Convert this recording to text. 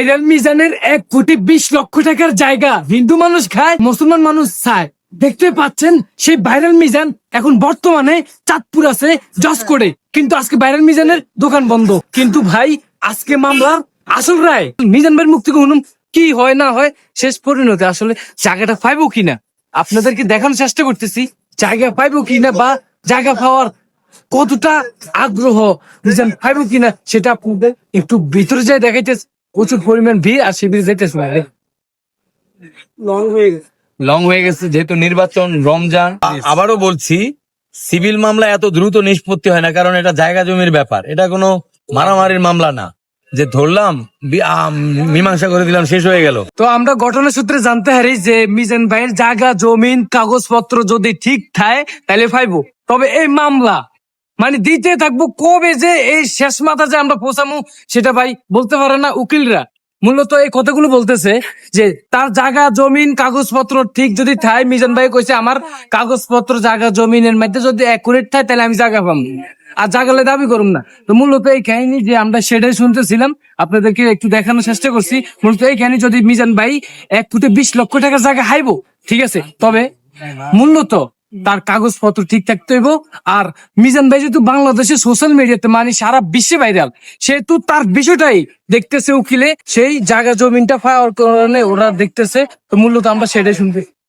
Viral মিজানের এক কোটি বিশ লক্ষ টাকার জায়গা হিন্দু মানুষ খায়, মুসলমান মানুষ চায়। দেখতে পাচ্ছেন, সেই ভাইরাল মিজান এখন বর্তমানে চাঁদপুর আছে জজ করে কিন্তু আজকে ভাইরাল মিজানের দোকান বন্ধ। কিন্তু ভাই, আজকে মামলার আসল রায়। মিজান ভাইয়ের মুক্তি হুনুম কি হয়, না হয়, শেষ পরিণতি। আসলে জায়গাটা পাইবো কিনা? আপনাদেরকে দেখানোর চেষ্টা করতেছি, জায়গা পাইবো কিনা বা জায়গা পাওয়ার কতটা আগ্রহ মিজান পাইবো কিনা, সেটা আপনাদের একটু ভিতরে যাই দেখাইতেছে। প্রচুর পরিমাণ ভিড় আর শিবির যাইতেছে বাইরে লং হয়ে গেছে। লং হয়ে গেছে যেহেতু নির্বাচন রমজান। আবারও বলছি সিভিল মামলা এত দ্রুত নিষ্পত্তি হয় না কারণ এটা জায়গা জমির ব্যাপার। এটা কোনো মারামারির মামলা না। যে ধরলাম বি- মীমাংসা করে দিলাম শেষ হয়ে গেল। তো আমরা ঘটনা সূত্রে জানতে হারি যে মিজান ভাইয়ের জায়গা জমিন কাগজপত্র যদি ঠিক থাকে তাহলে পাইবো তবে এই মামলা মানে দিতে থাকব কবে যে এই শেষ মাথা যে আমরা পৌঁছামু সেটা ভাই বলতে পারে না উকিলরা। মূলত এই কথাগুলো বলতেছে যে তার জায়গা, জমিন, কাগজপত্র ঠিক যদি থাকে মিজান ভাই কইছে আমার কাগজপত্র, জায়গা, জমিনের মধ্যে যদি একুরেট থাকে তাহলে আমি জায়গা পাবো আর জায়গালে দাবি করুম না। তো মূলত এই কাহিনী যে আমরা সেটাই শুনতেছিলাম, আপনাদেরকে একটু দেখানোর চেষ্টা করছি। মূলত এই কাহিনী যদি মিজান ভাই এক কোটি বিশ লক্ষ টাকার জায়গা হাইবো, ঠিক আছে? তবে মূলত তার কাগজপত্র ঠিক থাকতে হইব। আর মিজান ভাই যেহেতু বাংলাদেশে সোশ্যাল মিডিয়াতে মানে সারা বিশ্বে ভাইরাল সেহেতু তার বিষয়টাই দেখতেছে উকিলে, সেই জায়গা জমিনটা ফায়ার কারণে ওরা দেখতেছে। তো মূলত আমরা সেটাই শুনতে